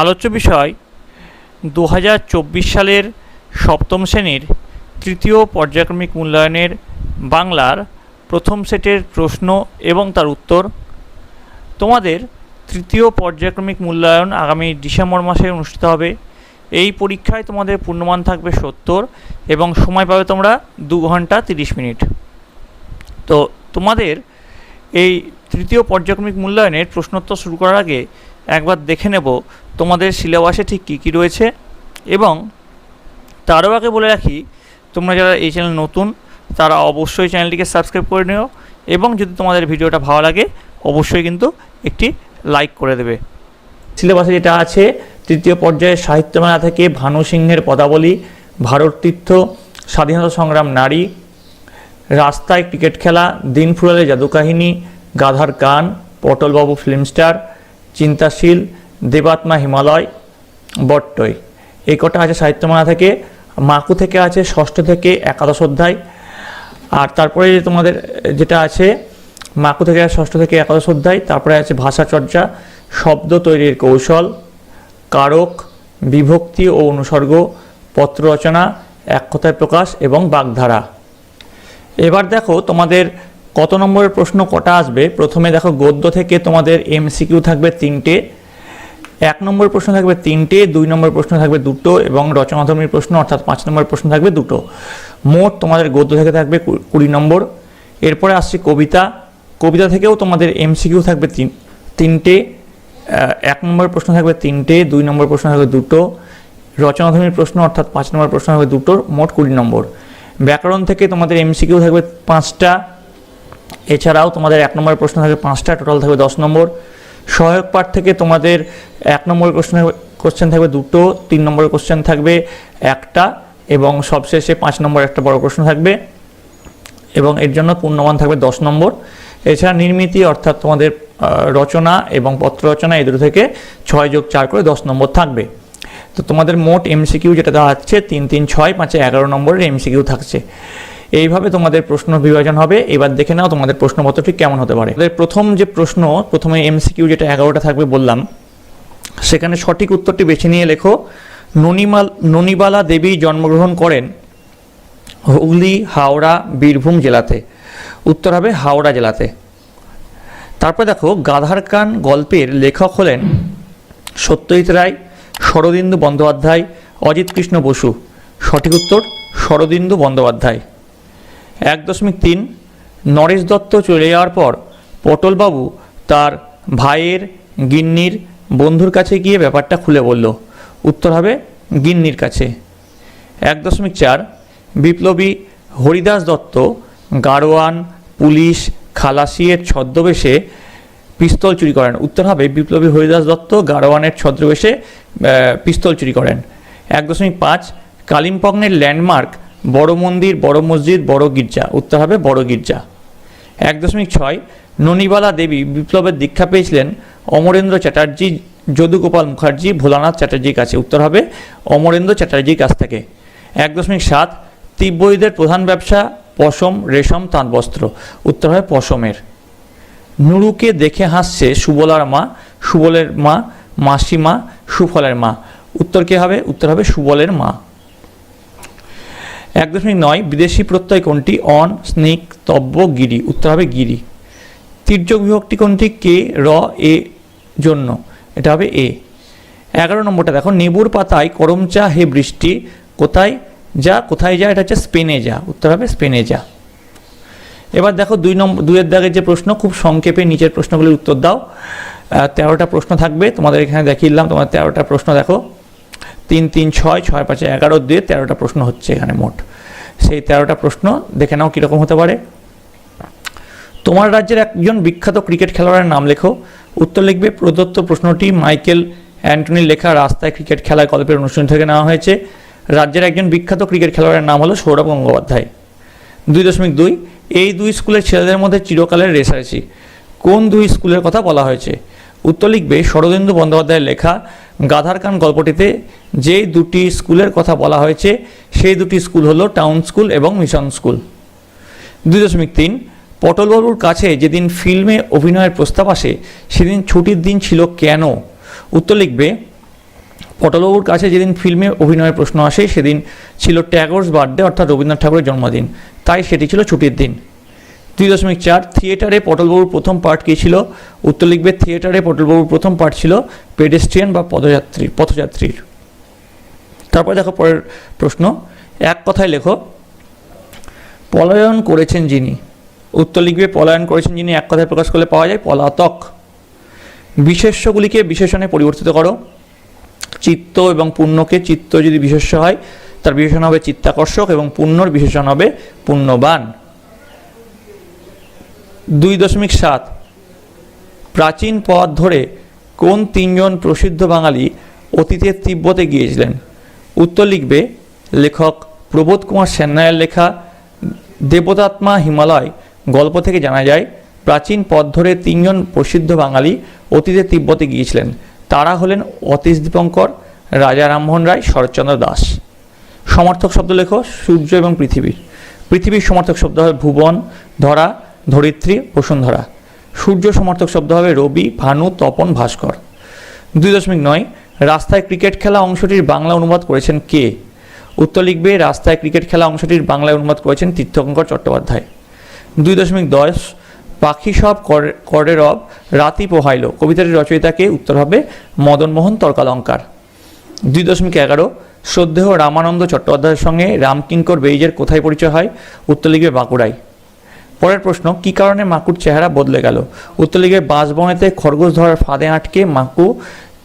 আলোচ্য বিষয় দু হাজার চব্বিশ সালের সপ্তম শ্রেণির তৃতীয় পর্যায়ক্রমিক মূল্যায়নের বাংলার প্রথম সেটের প্রশ্ন এবং তার উত্তর। তোমাদের তৃতীয় পর্যায়ক্রমিক মূল্যায়ন আগামী ডিসেম্বর মাসে অনুষ্ঠিত হবে। এই পরীক্ষায় তোমাদের পূর্ণমান থাকবে সত্তর এবং সময় পাবে তোমরা দু ঘণ্টা তিরিশ মিনিট। তো তোমাদের এই তৃতীয় পর্যায়ক্রমিক মূল্যায়নের প্রশ্নোত্তর শুরু করার আগে একবার দেখে নেব তোমাদের সিলেবাসে ঠিক কী কী রয়েছে? এবং তারও আগে বলে রাখি, তোমরা যারা এই চ্যানেল নতুন, তারা অবশ্যই চ্যানেলটিকে সাবস্ক্রাইব করে নিও এবং যদি তোমাদের ভিডিওটা ভালো লাগে, অবশ্যই কিন্তু একটি লাইক করে দেবে। সিলেবাসে যেটা আছে, তৃতীয় পর্যায়ে সাহিত্যমেলা থেকে ভানু সিংহের পদাবলী, ভারত তীর্থ, স্বাধীনতা সংগ্রাম নারী, রাস্তায় ক্রিকেট খেলা, দিন ফুরালে জাদুকাহিনী, গাধার কান পটলবাবু ফিল্ম স্টার চিন্তাশীল দেবাত্মা হিমালয়, বট্টই। এই কটা আছে সাহিত্যমেলা থেকে, মাকু থেকে আছে, ষষ্ঠ থেকে একাদশ অধ্যায়। আর তারপরে তোমাদের যেটা আছে, মাকু থেকে ষষ্ঠ থেকে একাদশ অধ্যায়, তারপরে আছে ভাষাচর্চা শব্দ তৈরির কৌশল, কারক, বিভক্তি ও অনুসর্গ, পত্র রচনা, এক কথায় প্রকাশ এবং বাগধারা। এবার দেখো তোমাদের কত নম্বরের প্রশ্ন কটা আসবে। প্রথমে দেখো গদ্য থেকে তোমাদের এমসিকিউ থাকবে তিনটে। এক নম্বর প্রশ্ন থাকবে তিনটে, দুই নম্বর প্রশ্ন থাকবে দুটো এবং রচনাধর্মীর প্রশ্ন, অর্থাৎ পাঁচ নম্বর প্রশ্ন থাকবে দুটো। মোট তোমাদের গদ্য থেকে থাকবে কুড়ি নম্বর। এরপরে আসছে কবিতা। কবিতা থেকেও তোমাদের এমসিকিউ থাকবে তিন তিনটে এক নম্বর প্রশ্ন থাকবে তিনটে, দুই নম্বর প্রশ্ন থাকবে দুটো। রচনাধর্মীর প্রশ্ন, অর্থাৎ পাঁচ নম্বর প্রশ্ন থাকবে দুটোর মোট কুড়ি নম্বর। ব্যাকরণ থেকে তোমাদের এমসিকিউ থাকবে পাঁচটা। এছাড়াও তোমাদের এক নম্বর প্রশ্ন থাকবে পাঁচটা, টোটাল থাকবে দশ নম্বর। সহায়ক পাঠ থেকে তোমাদের এক নম্বর প্রশ্ন কোশ্চেন থাকবে দুটো, তিন নম্বর কোশ্চেন থাকবে একটা, এবং সবশেষে পাঁচ নম্বর একটা বড় প্রশ্ন থাকবে, এবং এর জন্য পূর্ণমান থাকবে দশ নম্বর। এছাড়া নির্মিতি অর্থাৎ তোমাদের রচনা এবং পত্র রচনা এই দুটো থেকে ছয় যোগ চার করে দশ নম্বর থাকবে। তো তোমাদের মোট এমসিকিউ যেটা দাঁড়াচ্ছে তিন তিন ছয় পাঁচে এগারো নম্বরের এমসিকিউ থাকছে। এইভাবে তোমাদের প্রশ্ন বিভাজন হবে। এবার দেখে নাও তোমাদের প্রশ্নপত্রটি কেমন হতে পারে। প্রথম যে প্রশ্ন, প্রথমে এমসিকিউ যেটা এগারোটা থাকবে বললাম, সেখানে সঠিক উত্তরটি বেছে নিয়ে লেখো। ননিমাল, ননিবালা দেবী জন্মগ্রহণ করেন হুগলি, হাওড়া, বীরভূম জেলাতে। উত্তর হবে হাওড়া জেলাতে। তারপর দেখো, গাধার কান গল্পের লেখক হলেন সত্যজিৎ রায়, শরদিন্দু বন্দ্যোপাধ্যায়, অজিত কৃষ্ণ বসু। সঠিক উত্তর, শরদিন্দু বন্দ্যোপাধ্যায়। এক দশমিক তিন, নরেশ দত্ত চলে যাওয়ার পর পটলবাবু তার ভাইয়ের গিন্নির বন্ধুর কাছে গিয়ে ব্যাপারটা খুলে বলল, উত্তর হবে গিন্নির কাছে। এক দশমিক চার, বিপ্লবী হরিদাস দত্ত, গাড়োয়ান, পুলিশ, খালাসিয়ের ছদ্মবেশে পিস্তল চুরি করেন। উত্তর হবে বিপ্লবী হরিদাস দত্ত, গাড়োয়ানের ছদ্মবেশে পিস্তল চুরি করেন। এক দশমিক পাঁচ, কালিম্পংয়ের ল্যান্ডমার্ক বড় মন্দির, বড় মসজিদ, বড় গির্জা। উত্তর হবে বড় গির্জা। এক দশমিক ছয়, ননিবালা দেবী বিপ্লবের দীক্ষা পেয়েছিলেন অমরেন্দ্র চ্যাটার্জি, যদুগোপাল মুখার্জি, ভোলানাথ চ্যাটার্জির কাছে। উত্তর হবে অমরেন্দ্র চ্যাটার্জির কাছ থেকে। এক দশমিক সাত, তিব্বতীদের প্রধান ব্যবসা পশম, রেশম তাঁত বস্ত্র উত্তর হবে পশমের। নুরুকে দেখে হাসছে সুবলার মা, সুবলের মা, মাসিমা, সুফলের মা। উত্তর কে হবে? উত্তর হবে সুবলের মা। এক দশমিক নয় বিদেশি প্রত্যয় কোনটি অন, স্নিক, তব্য, গিরি, উত্তর হবে গিরি। তির্যক বিভক্তি কোনটি কে, র, এ জন্য। এটা হবে এ। এগারো নম্বরটা দেখো, নেবুর পাতায় করম চা হে বৃষ্টি, কোথায় যা কোথায় যা, এটা হচ্ছে স্পেনে যা, উত্তর হবে স্পেনে যা। এবার দেখো দুই নম্বর দুইয়ের দাগের যে প্রশ্ন, খুব সংক্ষেপে নিচের প্রশ্নগুলির উত্তর দাও। তেরোটা প্রশ্ন থাকবে, তোমাদের এখানে দেখিয়ে দিলাম তোমার তেরোটা প্রশ্ন দেখো। তিন তিন ছয় ছয় পাঁচে এগারো দিয়ে তেরোটা প্রশ্ন হচ্ছে এখানে মোট। সেই তেরোটা প্রশ্ন দেখে নাও কীরকম হতে পারে। তোমার রাজ্যের একজন বিখ্যাত ক্রিকেট খেলোয়াড়ের নাম লেখো। উত্তর লিখবে, প্রদত্ত প্রশ্নটি মাইকেল অ্যান্টনির লেখা রাস্তায় ক্রিকেট খেলার গল্পের অনুষ্ঠান থেকে নেওয়া হয়েছে। রাজ্যের একজন বিখ্যাত ক্রিকেট খেলোয়াড়ের নাম হলো সৌরভ গঙ্গোপাধ্যায়। দুই দশমিক দুই, এই দুই স্কুলের ছেলেদের মধ্যে চিরকালের রেসারেসি কোন দুই স্কুলের কথা বলা হয়েছে? উত্তর লিখবে, শরদেন্দু বন্দ্যোপাধ্যায়ের লেখা গাধার কান গল্পটিতে যে দুটি স্কুলের কথা বলা হয়েছে, সেই দুটি স্কুল হলো টাউন স্কুল এবং মিশন স্কুল। দুই দশমিক তিন, পটলবাবুর কাছে যেদিন ফিল্মে অভিনয়ের প্রস্তাব আসে, সেদিন ছুটির দিন ছিল কেন? উত্তর লিখবে, পটলবাবুর কাছে যেদিন ফিল্মে অভিনয়ের প্রশ্ন আসে, সেদিন ছিল ট্যাগোরস বার্থডে, অর্থাৎ রবীন্দ্রনাথ ঠাকুরের জন্মদিন। তাই সেটি ছিল ছুটির দিন। দুই দশমিক চার, থিয়েটারে পটলবাবুর প্রথম পার্ট কী ছিল? উত্তর লিখবে, থিয়েটারে পটলবাবুর প্রথম পার্ট ছিল পেডেস্ট্রিয়ান বা পদযাত্রী, পথযাত্রীর। তারপর দেখো পরের প্রশ্ন, এক কথায় লেখো, পলায়ন করেছেন যিনি, উত্তর লিখবে, পলায়ন করেছেন যিনি, এক কথায় প্রকাশ করলে পাওয়া যায় পলাতক। বিশেষ্যগুলিকে বিশেষণে পরিবর্তিত করো, চিত্ত এবং পুণ্যকে চিত্ত যদি বিশেষ্য হয়, তার বিশেষণ হবে চিত্তাকর্ষক এবং পুণ্যর বিশেষণ হবে পুণ্যবান। দুই দশমিক সাত। প্রাচীন পথ ধরে কোন তিনজন প্রসিদ্ধ বাঙালি অতীতে তিব্বতে গিয়েছিলেন? উত্তর লিখবে লেখক প্রবোধ কুমার সেন্নায়ের লেখা দেবতাত্মা হিমালয় গল্প থেকে জানা যায়, প্রাচীন পথ ধরে তিনজন প্রসিদ্ধ বাঙালি অতীতে তিব্বতে গিয়েছিলেন। তারা হলেন অতীশ দীপঙ্কর, রাজা রামমোহন রায়, শরৎচন্দ্র দাস। সমর্থক শব্দ লেখো সূর্য এবং পৃথিবীর। পৃথিবীর সমর্থক শব্দ হয় ভুবন, ধরা ধরিত্রী বসুন্ধরা। সূর্য সমর্থক শব্দ হবে রবি, ভানু, তপন, ভাস্কর। দুই দশমিক নয়, রাস্তায় ক্রিকেট খেলা অংশটির বাংলা অনুবাদ করেছেন কে? উত্তর লিখবে, রাস্তায় ক্রিকেট খেলা অংশটির বাংলায় অনুবাদ করেছেন তীর্থঙ্কর চট্টোপাধ্যায়। দুই দশমিক দশ, পাখি সব করে- রব, রাতি পোহাইল। কবিতাটির রচয়িতাকে উত্তর হবে মদনমোহন তর্কালঙ্কার। দুই দশমিক এগারো, শ্রদ্ধেয় রামানন্দ চট্টোপাধ্যায়ের সঙ্গে রামকিঙ্কর বেইজের কোথায় পরিচয় হয়? উত্তর লিখবে বাঁকুড়ায়। পরের প্রশ্ন, কী কারণে মাকুর চেহারা বদলে গেল? উত্তর লিখবে বাঁশবনেতে খরগোশ ধরার ফাঁদে আটকে মাকু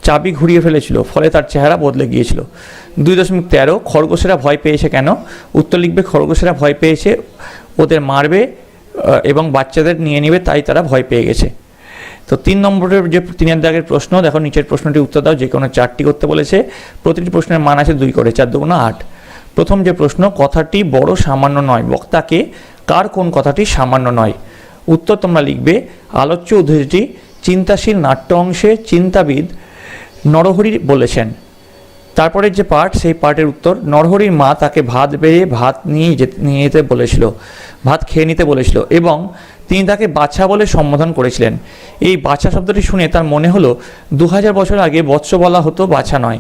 চাবি ঘুরিয়ে ফেলেছিল, ফলে তার চেহারা বদলে গিয়েছিল। দুই দশমিক তেরো, খরগোশেরা ভয় পেয়েছে কেন? উত্তর লিখবে, খরগোশেরা ভয় পেয়েছে, ওদের মারবে এবং বাচ্চাদের নিয়ে নেবে, তাই তারা ভয় পেয়ে গেছে। তো তিন নম্বরের যে তিনের দাগের প্রশ্ন, দেখো নিচের প্রশ্নটি উত্তর দাও যে কোনো চারটি করতে বলেছে। প্রতিটি প্রশ্নের মান আছে দুই করে, চার দুগুণ আট। প্রথম যে প্রশ্ন, কথাটি বড় সামান্য নয়, বক্তাকে কার কোন কথাটি সামান্য নয়। উত্তর তোমরা লিখবে, আলোচ্য উদ্ধৃতি চিন্তাশীল নাট্য অংশে চিন্তাবিদ নরহরি বলেছেন। তারপরের যে পার্ট সেই পার্টের উত্তর, নরহরির মা তাকে ভাত বেড়ে ভাত নিয়ে যেতে নিয়ে যেতে বলেছিল, ভাত খেয়ে নিতে বলেছিল এবং তিনি তাকে বাছা বলে সম্বোধন করেছিলেন। এই বাছা শব্দটি শুনে তার মনে হলো দু হাজার বছর আগে বৎস বলা হতো বাছা নয়।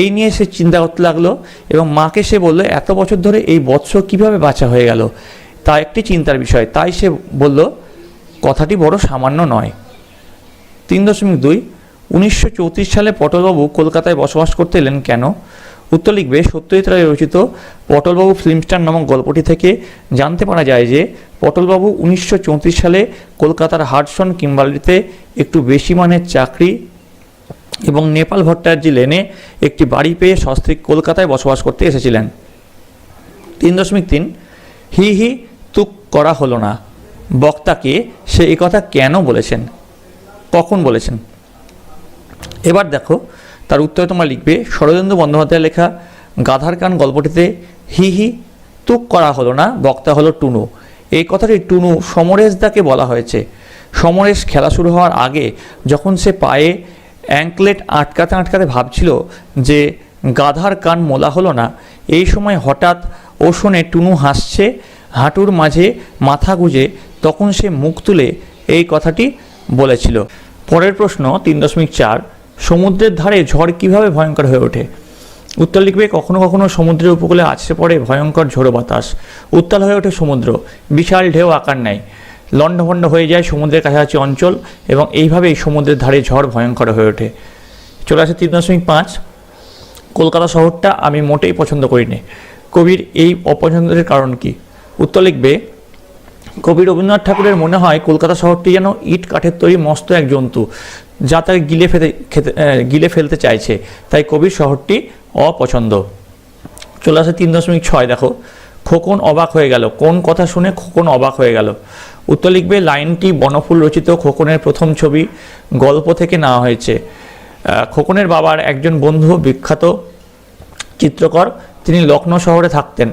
এই নিয়ে সে চিন্তা করতে লাগল এবং মাকে সে বলল, এত বছর ধরে এই বৎস কীভাবে বাছা হয়ে গেল? তা একটি চিন্তার বিষয়। তাই সে বলল, কথাটি বড় সামান্য নয়। তিন দশমিক দুই, উনিশশো সালে পটলবাবু কলকাতায় বসবাস করতে এলেন কেন? উত্তর লিখবে, সত্যজিৎ রায় রচিত পটলবাবু ফিল্মস্টার নামক গল্পটি থেকে জানতে পারা যায় যে, পটলবাবু উনিশশো চৌত্রিশ সালে কলকাতার হার্টসন কিম্বার্লিতে একটু বেশি মানের চাকরি এবং নেপাল ভট্টাচার্য লেনে একটি বাড়ি পেয়ে সস্ত্রীক কলকাতায় বসবাস করতে এসেছিলেন। তিন দশমিক তিন, হি হি করা হলো না। বক্তাকে সে কথা কেন বলেছেন? কখন বলেছেন? এবার দেখো, তার উত্তরে তোমরা লিখবে শরদেন্দু বন্দ্যোপাধ্যায়ের লেখা গাধার কান গল্পটিতে হি হি তুক করা হলো না, বক্তা হলো টুনু। এই কথাটি টুনু সমরেশদাকে বলা হয়েছে। সমরেশ খেলা শুরু হওয়ার আগে যখন সে পায়ে অ্যাঙ্কলেট আটকাতে আটকাতে ভাবছিল যে গাধার কান মোলা হলো না, এই সময় হঠাৎ ও শোনে টুনু হাসছে হাঁটুর মাঝে মাথা গুঁজে তখন সে মুখ তুলে এই কথাটি বলেছিল। পরের প্রশ্ন তিন দশমিক চার, সমুদ্রের ধারে ঝড় কীভাবে ভয়ঙ্কর হয়ে ওঠে? উত্তর লিখবে, কখনো কখনো সমুদ্রের উপকূলে আছড়ে পড়ে ভয়ঙ্কর ঝোড়ো বাতাস। উত্তাল হয়ে ওঠে সমুদ্র, বিশাল ঢেউ আকার নেয়। লণ্ডভণ্ড হয়ে যায় সমুদ্রের কাছাকাছি অঞ্চল এবং এইভাবেই সমুদ্রের ধারে ঝড় ভয়ঙ্কর হয়ে ওঠে। চলে আসে তিন দশমিক পাঁচ, কলকাতা শহরটা আমি মোটেই পছন্দ করিনি। কবির এই অপছন্দের কারণ কি? উত্তর লিখবে, কবি রবীন্দ্রনাথ ঠাকুরের মনে হয় কলকাতা শহরটি যেন ইট কাঠের তৈরি মস্ত এক জন্তু, যা তাকে গিলে ফেতে, খেতে গিলে ফেলতে চাইছে। তাই কবির শহরটি অপছন্দ। চলে আসে তিন দশমিক ছয়, দেখো। খোকন অবাক হয়ে গেল। কোন কথা শুনে খোকন অবাক হয়ে গেল? উত্তর লিখবে, লাইনটি বনফুল রচিত খোকনের প্রথম ছবি গল্প থেকে নেওয়া হয়েছে। খোকনের বাবার একজন বন্ধু বিখ্যাত চিত্রকর, তিনি লখনৌ শহরে থাকতেন।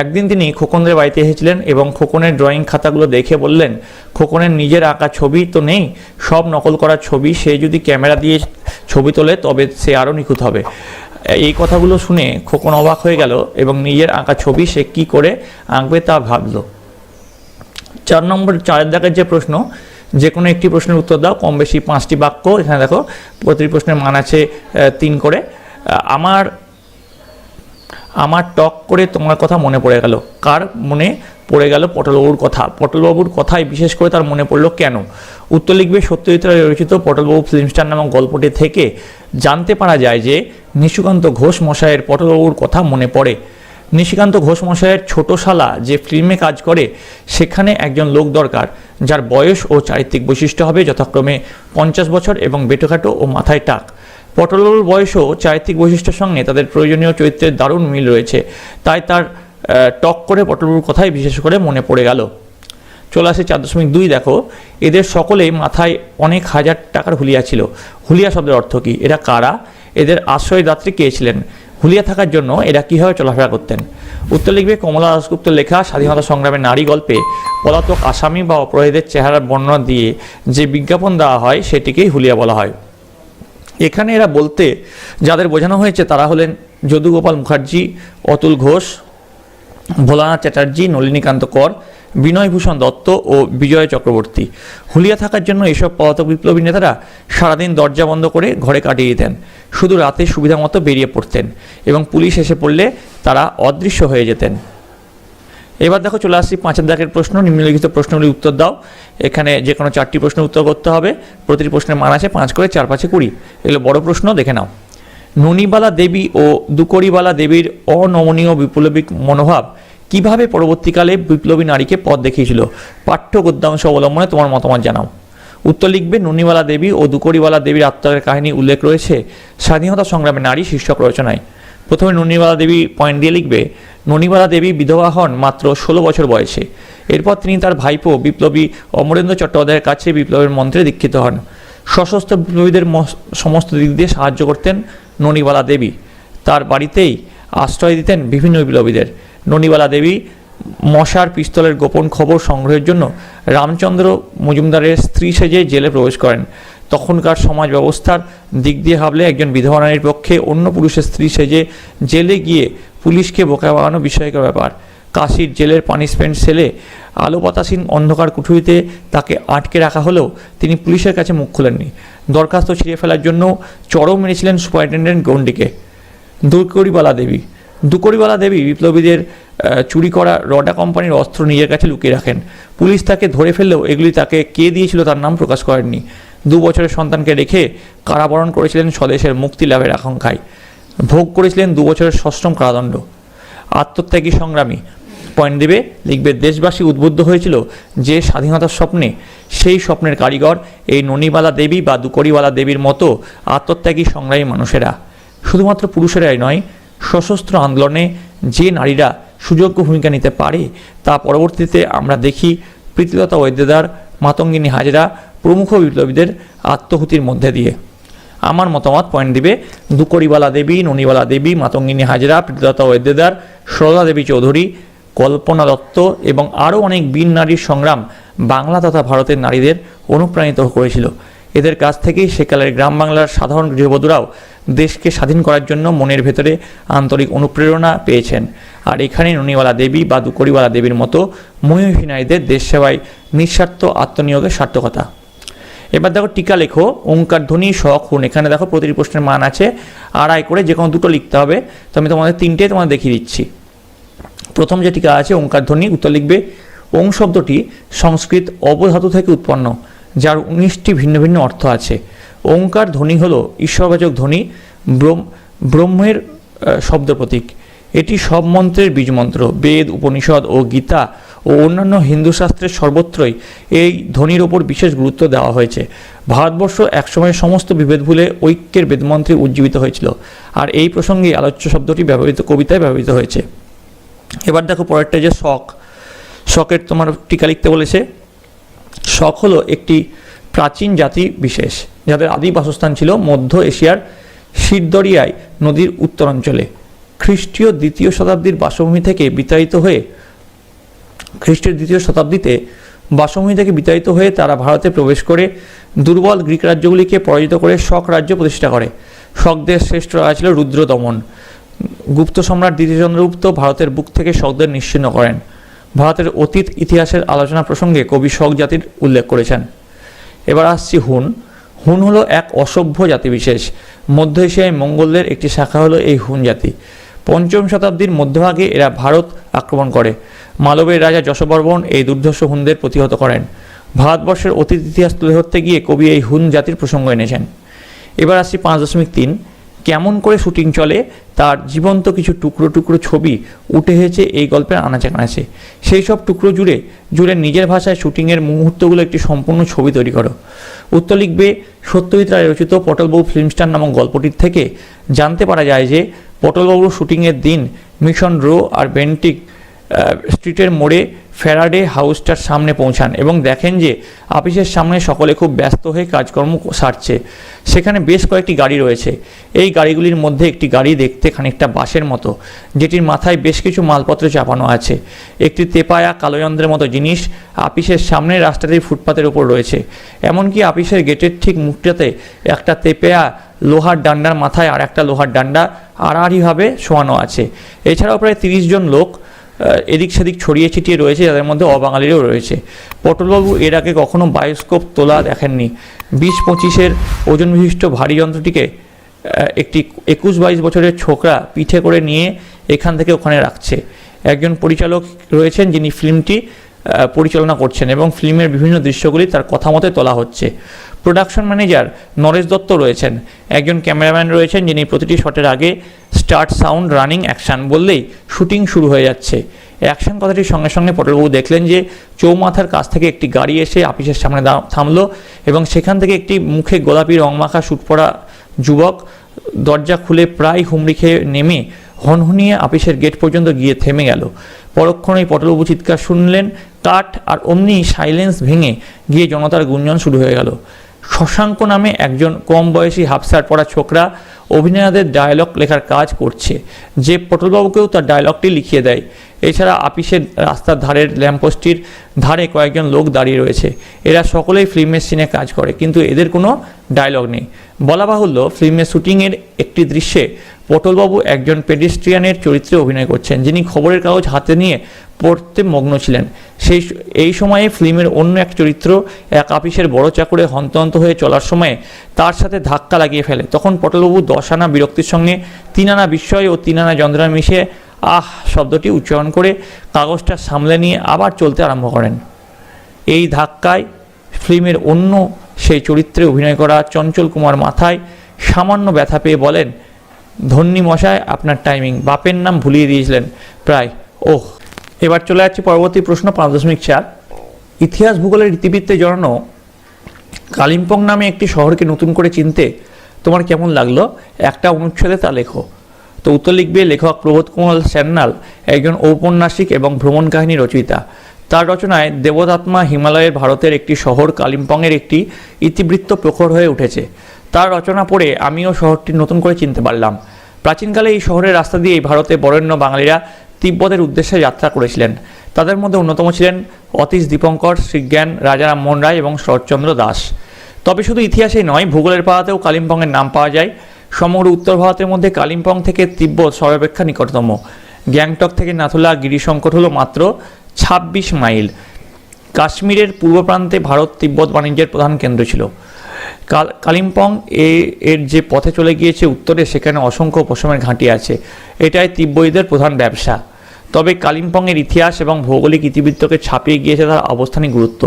একদিন তিনি খোকনদের বাড়িতে এসেছিলেন এবং খোকনের ড্রয়িং খাতাগুলো দেখে বললেন, খোকনের নিজের আঁকা ছবি তো নেই, সব নকল করা ছবি সে যদি ক্যামেরা দিয়ে ছবি তোলে তবে সে আরও নিখুঁত হবে। এই কথাগুলো শুনে খোকন অবাক হয়ে গেল এবং নিজের আঁকা ছবি সে কী করে আঁকবে তা ভাবলো। চার নম্বর চারের দাগের যে প্রশ্ন, যে কোনো একটি প্রশ্নের উত্তর দাও, কম বেশি পাঁচটি বাক্য, এখানে দেখো, প্রতিটি প্রশ্নের মান আছে তিন করে। আমার আমার টক করে তোমার কথা মনে পড়ে গেল। কার মনে পড়ে গেল পটলবাবুর কথা? পটলবাবুর কথাই বিশেষ করে তার মনে পড়ল কেন? উত্তর লিখবে সত্যজিৎ রায় রচিত পটলবাবু ফিল্ম স্টার নামক গল্পটি থেকে জানতে পারা যায় যে নিশিকান্ত ঘোষ মশাইয়ের পটলবাবুর কথা মনে পড়ে। নিশিকান্ত ঘোষ মশাইয়ের ছোট শালা যে ফিল্মে কাজ করে, সেখানে একজন লোক দরকার, যার বয়স ও চারিত্রিক বৈশিষ্ট্য হবে যথাক্রমে পঞ্চাশ বছর এবং বেটোখাটো ও মাথায় টাক। পটলবাবুর বয়সও চারিত্রিক বৈশিষ্ট্যের সঙ্গে তাদের প্রয়োজনীয় চরিত্রের দারুণ মিল রয়েছে। তাই তার টক করে পটলবাবুর কথাই বিশেষ করে মনে পড়ে গেল। চলে আসে চার দশমিক দুই, দেখো। এদের সকলেই মাথায় অনেক হাজার টাকার হুলিয়া ছিল। হুলিয়া শব্দের অর্থ কী? এরা কারা? এদের আশ্রয়দাত্রী কে ছিলেন? হুলিয়া থাকার জন্য এরা কীভাবে চলাফেরা করতেন? উত্তর লিখবে কমলা দাসগুপ্তের লেখা, স্বাধীনতা সংগ্রামের নারী গল্পে পলাতক আসামি বা অপরাধীদের চেহারার বর্ণনা দিয়ে যে বিজ্ঞাপন দেওয়া হয়, সেটিকেই হুলিয়া বলা হয়। এখানে এরা বলতে, যাদের বোঝানো হয়েছে তারা হলেন যদুগোপাল মুখার্জি, অতুল ঘোষ, ভোলানাথ চ্যাটার্জি, নলিনীকান্ত কর, বিনয়ভূষণ দত্ত ও বিজয় চক্রবর্তী। হুলিয়া থাকার জন্য এসব পলাতক বিপ্লবী নেতারা সারাদিন দরজা বন্ধ করে ঘরে কাটিয়ে দিতেন, শুধু রাতে সুবিধা মতো বেরিয়ে পড়তেন এবং পুলিশ এসে পড়লে তারা অদৃশ্য হয়ে যেতেন। এবার দেখো চলে আসছি পাঁচের দাগের প্রশ্ন, নিম্নলিখিত প্রশ্নগুলি উত্তর দাও। এখানে যে কোনো চারটি প্রশ্নের উত্তর করতে হবে, প্রতিটি প্রশ্নের মান আছে পাঁচ করে চার, পাঁচে কুড়ি। এগুলো বড় প্রশ্ন, দেখে নাও। ননিবালা দেবী ও দুকরিবালা দেবীর অনমনীয় বিপ্লবী মনোভাব কীভাবে পরবর্তীকালে বিপ্লবী নারীকে পথ দেখিয়েছিল? পাঠ্য গদ্যাংশ অবলম্বনে তোমার মতামত জানাও। উত্তর লিখবে, ননিবালা দেবী ও দুকরিবালা দেবীর আত্মারের কাহিনী উল্লেখ রয়েছে স্বাধীনতা সংগ্রামে নারী শীর্ষক রচনায়। প্রথমে ননিবালা দেবী পয়েন্ট দিয়ে লিখবে ননিবালা দেবী বিধবা হন মাত্র ষোলো বছর বয়সে। এরপর তিনি তার ভাইপো বিপ্লবী অমরেন্দ্র চট্টোপাধ্যায়ের কাছে বিপ্লবের মন্ত্রে দীক্ষিত হন। সশস্ত্র বিপ্লবীদের মস- সমস্ত দিক দিয়ে সাহায্য করতেন ননিবালা দেবী। তার বাড়িতেই আশ্রয় দিতেন বিভিন্ন বিপ্লবীদের। ননিবালা দেবী মশার পিস্তলের গোপন খবর সংগ্রহের জন্য রামচন্দ্র মজুমদারের স্ত্রী সেজে জেলে প্রবেশ করেন। তখনকার সমাজ ব্যবস্থার দিক দিয়ে ভাবলে একজন বিধবা নারীর পক্ষে অন্য পুরুষের স্ত্রী সেজে জেলে গিয়ে পুলিশকে বোকা বানানো বিষয়কর ব্যাপার। কাশির জেলের পানিশমেন্ট সেলে আলো বাতাসীন অন্ধকার কুঠুরিতে তাকে আটকে রাখা হলেও তিনি পুলিশের কাছে মুখ খুলেননি। দরখাস্ত ছিঁড়ে ফেলার জন্য চরম মেরেছিলেন সুপারিনটেন্ডেন্ট গন্ডিকে। দুকরিবালা দেবী। দুকরিবালা দেবী বিপ্লবীদের চুরি করা রডা কোম্পানির অস্ত্র নিজের কাছে লুকিয়ে রাখেন। পুলিশ তাকে ধরে ফেললেও এগুলি তাকে কে দিয়েছিল তার নাম প্রকাশ করেননি। দু বছরের সন্তানকে রেখে কারাবরণ করেছিলেন স্বদেশের মুক্তি লাভের আকাঙ্ক্ষায়। ভোগ করেছিলেন দু বছরের ষষ্ঠম কারাদণ্ড। আত্মত্যাগী সংগ্রামী। পয়েন্ট দেবে, লিখবে, দেশবাসী উদ্বুদ্ধ হয়েছিল যে স্বাধীনতার স্বপ্নে সেই স্বপ্নের কারিগর এই ননিবালা দেবী বা দুকরিওয়ালা দেবীর মতো আত্মত্যাগী সংগ্রামী মানুষেরা। শুধুমাত্র পুরুষেরাই নয়, সশস্ত্র আন্দোলনে যে নারীরা সুযোগ্য ভূমিকা নিতে পারে, তা পরবর্তীতে আমরা দেখি প্রীতিলতা ওয়েদ্যদার, মাতঙ্গিনী হাজরা, প্রমুখ বিপ্লবীদের আত্মহুতির মধ্যে দিয়ে। আমার মতামত পয়েন্ট দিবে। দুকরিবালা দেবী, ননিবালা দেবী, মাতঙ্গিনী হাজরা প্রীতিলতা ওয়েদ্যদার, সরলা দেবী চৌধুরী, কল্পনা দত্ত এবং আরও অনেক বীর নারীর সংগ্রাম বাংলা তথা ভারতের নারীদের অনুপ্রাণিত করেছিল। এদের কাছ থেকেই সেকালের গ্রাম বাংলার সাধারণ গৃহবধূরাও দেশকে স্বাধীন করার জন্য মনের ভেতরে আন্তরিক অনুপ্রেরণা পেয়েছেন। আর এখানে ননিওয়ালা দেবী বা দুকরিওয়ালা দেবীর মতো মহিষী নারীদের দেশ সেবায় নিঃস্বার্থ আত্মনিয়োগের সার্থকতা। এবার দেখো টিকা লেখো, ওঙ্কার ধ্বনি শখ হুন এখানে দেখো প্রতিটি প্রশ্নের মান আছে, আড়াই করে যে কোনো দুটো লিখতে হবে। তো আমি তোমাদের তিনটে তোমাদের দেখিয়ে দিচ্ছি। প্রথম যে টিকা আছে, ওঙ্কার ধ্বনি, উত্তর লিখবে, ওং শব্দটি সংস্কৃত অবধাতু থেকে উৎপন্ন, যার উনিশটি ভিন্ন ভিন্ন অর্থ আছে। ওঙ্কার ধ্বনি হলো ঈশ্বরবাচক ধ্বনি ব্রহ্মের শব্দ প্রতীক। এটি সব মন্ত্রের বীজমন্ত্র, বেদ, উপনিষদ ও গীতা ও অন্যান্য হিন্দু শাস্ত্রের সর্বত্রই এই ধ্বনির ওপর বিশেষ গুরুত্ব দেওয়া হয়েছে। ভারতবর্ষ একসময় সমস্ত বিভেদ ভুলে ঐক্যের বেদমন্ত্রে উজ্জীবিত হয়েছিল আর এই প্রসঙ্গে আলোচ্য শব্দটি ব্যবহৃত, কবিতায় ব্যবহৃত হয়েছে। এবার দেখো পরেরটা যে শখ। শখের তোমার টিকা লিখতে বলেছে, শখ হলো একটি প্রাচীন জাতি বিশেষ, যাদের আদি বাসস্থান ছিল মধ্য এশিয়ার শিরদরিয়ায় নদীর উত্তরাঞ্চলে। খ্রিস্টীয় দ্বিতীয় শতাব্দীর বাসভূমি থেকে বিতাড়িত হয়ে, খ্রিস্টের দ্বিতীয় শতাব্দীতে বাসভূমি থেকে বিতাড়িত হয়ে তারা ভারতে প্রবেশ করে দুর্বল গ্রিক রাজ্যগুলিকে পরাজিত করে শক রাজ্য প্রতিষ্ঠা করে। শকদের শ্রেষ্ঠ রাজা ছিল রুদ্রদমন। গুপ্ত সম্রাট দ্বিতীয় চন্দ্রগুপ্ত ভারতের বুক থেকে শকদের নিশ্চিন্ন করেন। ভারতের অতীত ইতিহাসের আলোচনা প্রসঙ্গে কবি শক জাতির উল্লেখ করেছেন। এবার আসছি হুন। হুন হলো এক অসভ্য জাতিবিশেষ। মধ্য এশিয়ায় মঙ্গলদের একটি শাখা হলো এই হুন জাতি। পঞ্চম শতাব্দীর মধ্যভাগে এরা ভারত আক্রমণ করে। মালবের রাজা যশবর্মন এই দুর্ধর্ষ হুনদের প্রতিহত করেন। ভারতবর্ষের অতীত ইতিহাস তুলে ধরতে গিয়ে কবি এই হুন জাতির প্রসঙ্গ এনেছেন। এবার আসছি পাঁচ দশমিক তিন। কেমন করে শুটিং চলে তার জীবন্ত কিছু টুকরো টুকরো ছবি উঠে এসেছে এই গল্পের আনাচে কানাচে। সেই সব টুকরো জুড়ে জুড়ে নিজের ভাষায় শুটিংয়ের মুহূর্তগুলো একটি সম্পূর্ণ ছবি তৈরি করো। উত্তর লিখবে সত্যজিৎ রায় রচিত পটলবাবু ফিল্মস্টার নামক গল্পটির থেকে জানতে পারা যায় যে পটলবাবুর শুটিংয়ের দিন মিশন রো আর বেন্টিক স্ট্রিটের মোড়ে ফ্যারাডে হাউসটার সামনে পৌঁছান এবং দেখেন যে অফিসের সামনে সকলে খুব ব্যস্ত হয়ে কাজকর্ম সারছে। সেখানে বেশ কয়েকটি গাড়ি রয়েছে। এই গাড়িগুলির মধ্যে একটি গাড়ি দেখতে খানিকটা বাসের মতো, যেটির মাথায় বেশ কিছু মালপত্র চাপানো আছে। একটি তেপায়া কালো যন্ত্রের মতো জিনিস আপিসের সামনে রাস্তাটির ফুটপাতের ওপর রয়েছে। এমনকি আপিসের গেটের ঠিক মুখটাতে একটা তেপেয়া লোহার ডান্ডার মাথায় আর একটা লোহার ডান্ডা আড়াআড়িভাবে শোয়ানো আছে। এছাড়াও প্রায় তিরিশ জন লোক এদিক সেদিক ছড়িয়ে ছিটিয়ে রয়েছে, যাদের মধ্যে অবাঙালিরও রয়েছে। পটলবাবু এর আগে কখনো বায়োস্কোপ তোলা দেখেননি। বিশ পঁচিশের ওজন বিশিষ্ট ভারী যন্ত্রটিকে একটি একুশ বাইশ বছরের ছোকরা পিঠে করে নিয়ে এখান থেকে ওখানে রাখছে। একজন পরিচালক রয়েছেন যিনি ফিল্মটি পরিচালনা করছেন এবং ফিল্মের বিভিন্ন দৃশ্যগুলি তার কথা মতে তোলা হচ্ছে। প্রোডাকশন ম্যানেজার নরেশ দত্ত রয়েছেন। একজন ক্যামেরাম্যান রয়েছেন যিনি প্রতিটি শটের আগে স্টার্ট সাউন্ড, রানিং, অ্যাকশন বললেই শুটিং শুরু হয়ে যাচ্ছে। অ্যাকশন কথাটির সঙ্গে সঙ্গে পটলবাবু দেখলেন যে চৌমাথার কাছ থেকে একটি গাড়ি এসে আপিসের সামনে থামলো এবং সেখান থেকে একটি মুখে গোলাপি রং মাখা শুট পরা যুবক দরজা খুলে প্রায় হুমড়ি খেয়ে নেমে হনহনিয়ে আপিসের গেট পর্যন্ত গিয়ে থেমে গেল। পরক্ষণেই পটলবাবু চিৎকার শুনলেন, কাঠ আর অমনি সাইলেন্স ভেঙে গিয়ে জনতার গুঞ্জন শুরু হয়ে গেল। শশাঙ্ক নামে একজন কম বয়সী হাফসার পড়া ছোকরা অভিনয়দের ডায়লগ লেখার কাজ করছে। যে পটলবাবুকেও তার ডায়লগটি লিখিয়ে দেয়। এছাড়া আপিসের রাস্তার ধারের ল্যাম্পোস্টটির ধারে কয়েকজন লোক দাঁড়িয়ে রয়েছে। এরা সকলেই ফিল্মের সিনে কাজ করে, কিন্তু এদের কোনো ডায়লগ নেই। বলা বাহুল্য ফিল্মের শুটিংয়ের একটি দৃশ্যে পটলবাবু একজন পেডিস্ট্রিয়ানের চরিত্রে অভিনয় করছেন, যিনি খবরের কাগজ হাতে নিয়ে পড়তে মগ্ন ছিলেন। সেই এই সময়ে ফিল্মের অন্য এক চরিত্র এক আপিসের বড় চাকরে হন্তন্ত হয়ে চলার সময় তার সাথে ধাক্কা লাগিয়ে ফেলে। তখন পটলবাবু দশ আনা বিরক্তির সঙ্গে তিন আনা বিস্ময় ও তিন আনা যন্ত্রণা মিশিয়ে, আহ! শব্দটি উচ্চারণ করে কাগজটা সামলে নিয়ে আবার চলতে আরম্ভ করেন। এই ধাক্কায় ফিল্মের অন্য সেই চরিত্রে অভিনয় করা চঞ্চল কুমার মাথায় সামান্য ব্যথা পেয়ে বলেন, ধন্যী মশায় আপনার টাইমিং বাপের নাম ভুলিয়ে দিয়েছিলেন। প্রায়, ওহ! এবার চলে যাচ্ছি পরবর্তী প্রশ্ন, পাঁচ দশমিক চার। ইতিহাস ভূগোলের ইতিবৃত্তে জড়ানো কালিম্পং নামে একটি শহরকে নতুন করে চিনতে তোমার কেমন লাগল? একটা অনুচ্ছেদে তা লেখো। তো উত্তর লিখবে লেখক প্রবোধ কুমার স্যান্নাল একজন ঔপন্যাসিক এবং ভ্রমণ কাহিনী রচয়িতা। তার রচনায় দেবতাত্মা হিমালয়ের ভারতের একটি শহর কালিম্পংয়ের একটি ইতিবৃত্ত প্রখর হয়ে উঠেছে। তার রচনা পড়ে আমিও শহরটি নতুন করে চিনতে পারলাম। প্রাচীনকালে এই শহরের রাস্তা দিয়েই ভারতে বরেণ্য বাঙালিরা তিব্বতের উদ্দেশ্যে যাত্রা করেছিলেন। তাদের মধ্যে অন্যতম ছিলেন অতীশ দীপঙ্কর, শ্রীজ্ঞান রাজা রামমোহন রায় এবং শরৎচন্দ্র দাস। তবে শুধু ইতিহাসেই নয়, ভূগোলের পাড়াতেও কালিম্পংয়ের নাম পাওয়া যায়। সমগ্র উত্তর ভারতের মধ্যে কালিম্পং থেকে তিব্বত সর্বাপেক্ষা নিকটতম। গ্যাংটক থেকে নাথুলা গিরিশঙ্কর হল মাত্র ছাব্বিশ মাইল। কাশ্মীরের পূর্ব প্রান্তে ভারত তিব্বত বাণিজ্যের প্রধান কেন্দ্র ছিল। কাল- কালিম্পং এ, এর যে পথে চলে গিয়েছে উত্তরে সেখানে অসংখ্য পশমের ঘাঁটি আছে। এটাই তিব্বতীদের প্রধান ব্যবসা। তবে কালিম্পংয়ের ইতিহাস এবং ভৌগোলিক ইতিবৃত্তকে ছাপিয়ে গিয়েছে তার অবস্থানিক গুরুত্ব।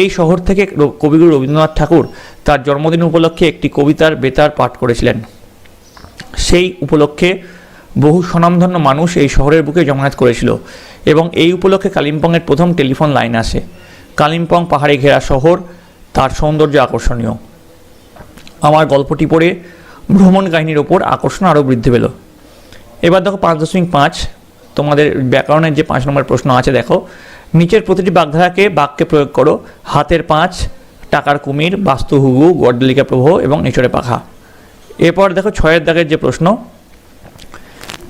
এই শহর থেকে কবিগুরু রবীন্দ্রনাথ ঠাকুর তার জন্মদিন উপলক্ষে একটি কবিতার বেতার পাঠ করেছিলেন। সেই উপলক্ষে বহু স্বনামধন্য মানুষ এই শহরের বুকে জমায়েত করেছিল এবং এই উপলক্ষে কালিম্পংয়ের প্রথম টেলিফোন লাইন আসে। কালিম্পং পাহাড়ে ঘেরা শহর, তার সৌন্দর্য আকর্ষণীয়। আমার গল্পটি পড়ে ভ্রমণ কাহিনীর ওপর আকর্ষণ আরও বৃদ্ধি পেল। এবার দেখো পাঁচ দশমিক পাঁচ। তোমাদের ব্যাকরণের যে পাঁচ নম্বর প্রশ্ন আছে, দেখো। নিচের প্রতিটি বাগধারাকে বাক্যে প্রয়োগ করো। হাতের পাঁচ, টাকার কুমির, বাস্তু হুগু, গডলিকা প্রবাহ এবং এচড়ে পাখা। এরপর দেখো ছয়ের দাগের যে প্রশ্ন।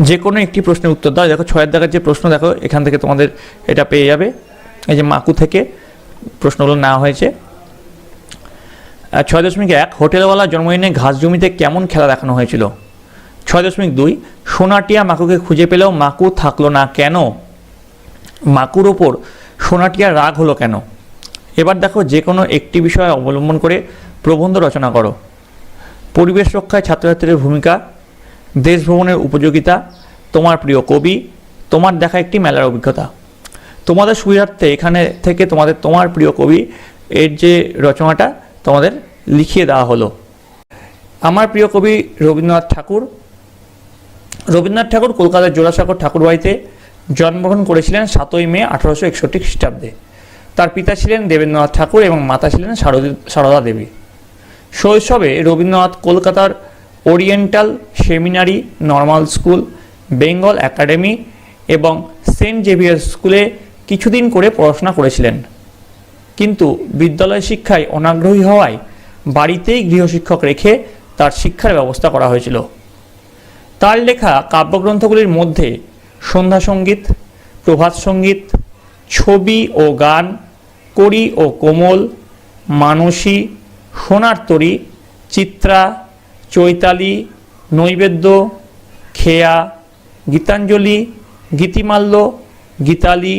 যে কোনো একটি প্রশ্নের উত্তর দাও। দেখো ছয়ের দাগের যে প্রশ্ন, দেখো, এখান থেকে তোমাদের এটা পেয়ে যাবে। এই যে মাকু থেকে প্রশ্নগুলো নেওয়া হয়েছে। ছয় দশমিক এক, হোটেলওয়ালা জন্মদিনে ঘাস জমিতে কেমন খেলা দেখানো হয়েছিল? ছয় দশমিক দুই, সোনাটিয়া মাকুকে খুঁজে পেলেও মাকু থাকল না কেন? মাকুর ওপর সোনাটিয়া রাগ হলো কেন? এবার দেখো যে কোনো একটি বিষয় অবলম্বন করে প্রবন্ধ রচনা করো। পরিবেশ রক্ষায় ছাত্রছাত্রীদের ভূমিকা, দেশ ভ্রমণের উপযোগিতা, তোমার প্রিয় কবি, তোমার দেখা একটি মেলার অভিজ্ঞতা। তোমাদের সুবিধার্থে এখানে থেকে তোমাদের, তোমার প্রিয় কবি এর যে রচনাটা তোমাদের লিখিয়ে দেওয়া হলো। আমার প্রিয় কবি রবীন্দ্রনাথ ঠাকুর রবীন্দ্রনাথ ঠাকুর কলকাতার জোড়াসাগর ঠাকুরবাড়িতে জন্মগ্রহণ করেছিলেন সাতই মে আঠারোশো একষট্টি খ্রিস্টাব্দে। তার পিতা ছিলেন দেবেন্দ্রনাথ ঠাকুর এবং মাতা ছিলেন সারদা দেবী। শৈশবে রবীন্দ্রনাথ কলকাতার oriental seminary, normal school, Bengal academy এবং সেন্ট জেভিয়ার স্কুলে কিছুদিন করে পড়াশোনা করেছিলেন। কিন্তু বিদ্যালয় শিক্ষায় অনাগ্রহী হওয়ায় বাড়িতেই গৃহশিক্ষক রেখে তার শিক্ষার ব্যবস্থা করা হয়েছিল। তার লেখা কাব্যগ্রন্থগুলির মধ্যে সন্ধ্যা সংগীত, প্রভাত সংগীত, ছবি ও গান করি ও কোমল, মানসী, সোনার তরী, চিত্রা, চৈতালি, নৈবেদ্য, খেয়া, গীতাঞ্জলি, গীতিমাল্য, গীতালি,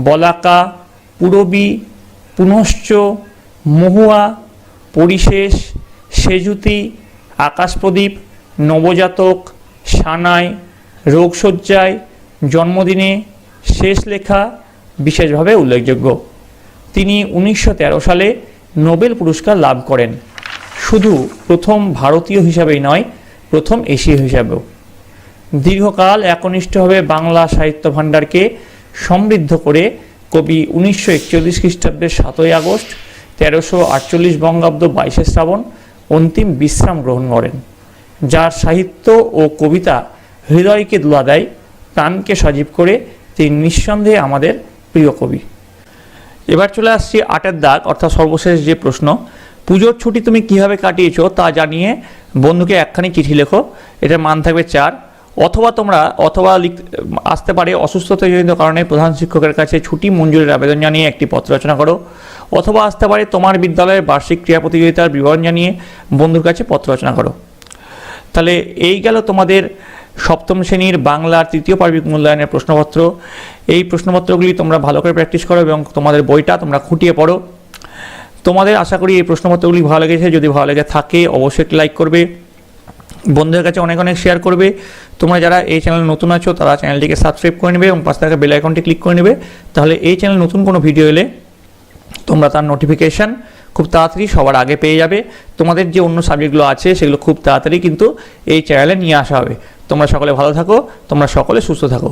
বলাকা, পুরবী, পুনশ্চ, মহুয়া, পরিশেষ, সেজুতি, আকাশপ্রদীপ, নবজাতক সানাই রোগশয্যায়, জন্মদিনে শেষ লেখা বিশেষভাবে উল্লেখযোগ্য। তিনি উনিশশো তেরো সালে নোবেল পুরস্কার লাভ করেন। শুধু প্রথম ভারতীয় হিসাবেই নয়, প্রথম এশীয় হিসাবেও। দীর্ঘকাল একনিষ্ঠভাবে বাংলা সাহিত্য ভাণ্ডারকে সমৃদ্ধ করে কবি উনিশশো একচল্লিশ খ্রিস্টাব্দের সাতই আগস্ট তেরোশো আটচল্লিশ বঙ্গাব্দ বাইশে শ্রাবণ অন্তিম বিশ্রাম গ্রহণ করেন। যার সাহিত্য ও কবিতা হৃদয়কে দোলা দেয়, প্রাণকে সজীব করে তিনি নিঃসন্দেহে আমাদের প্রিয় কবি। এবার চলে আসছি আটের দাগ, অর্থাৎ সর্বশেষ যে প্রশ্ন, পুজোর ছুটি তুমি কীভাবে কাটিয়েছো তা জানিয়ে বন্ধুকে একখানি চিঠি লেখো। এটার মান থাকবে চার, অথবা তোমরা, অথবা আসতে পারে অসুস্থতাজনিত কারণে প্রধান শিক্ষকের কাছে ছুটি মঞ্জুরের আবেদন জানিয়ে একটি পত্র রচনা করো, অথবা আসতে পারে তোমার বিদ্যালয়ের বার্ষিক ক্রীড়া প্রতিযোগিতার বিবরণ জানিয়ে বন্ধুর কাছে পত্র রচনা করো। তাহলে এই গেল তোমাদের সপ্তম শ্রেণির বাংলার তৃতীয় পার্বিক মূল্যায়নের প্রশ্নপত্র। এই প্রশ্নপত্রগুলি তোমরা ভালো করে প্র্যাকটিস করো এবং তোমাদের বইটা তোমরা খুঁটিয়ে পড়ো। তোমাদের আশা করি এই প্রশ্নপত্রগুলি ভালো লেগেছে। যদি ভালো লেগে থাকে, অবশ্যই লাইক করবে। বন্ধুদের কাছে অনেক অনেক শেয়ার করবে। তোমরা যারা এই চ্যানেলে নতুন আছো, তারা চ্যানেলটিকে সাবস্ক্রাইব করে নেবে এবং পাশে থাকা বেল আইকনটি ক্লিক করে নেবে। তাহলে এই চ্যানেল নতুন কোনো ভিডিও এলে তোমরা তার নোটিফিকেশান খুব তাড়াতাড়ি সবার আগে পেয়ে যাবে। তোমাদের যে অন্য সাবজেক্টগুলো আছে, সেগুলো খুব তাড়াতাড়ি কিন্তু এই চ্যানেলে নিয়ে আসা হবে। তোমরা সকলে ভালো থাকো, তোমরা সকলে সুস্থ থাকো।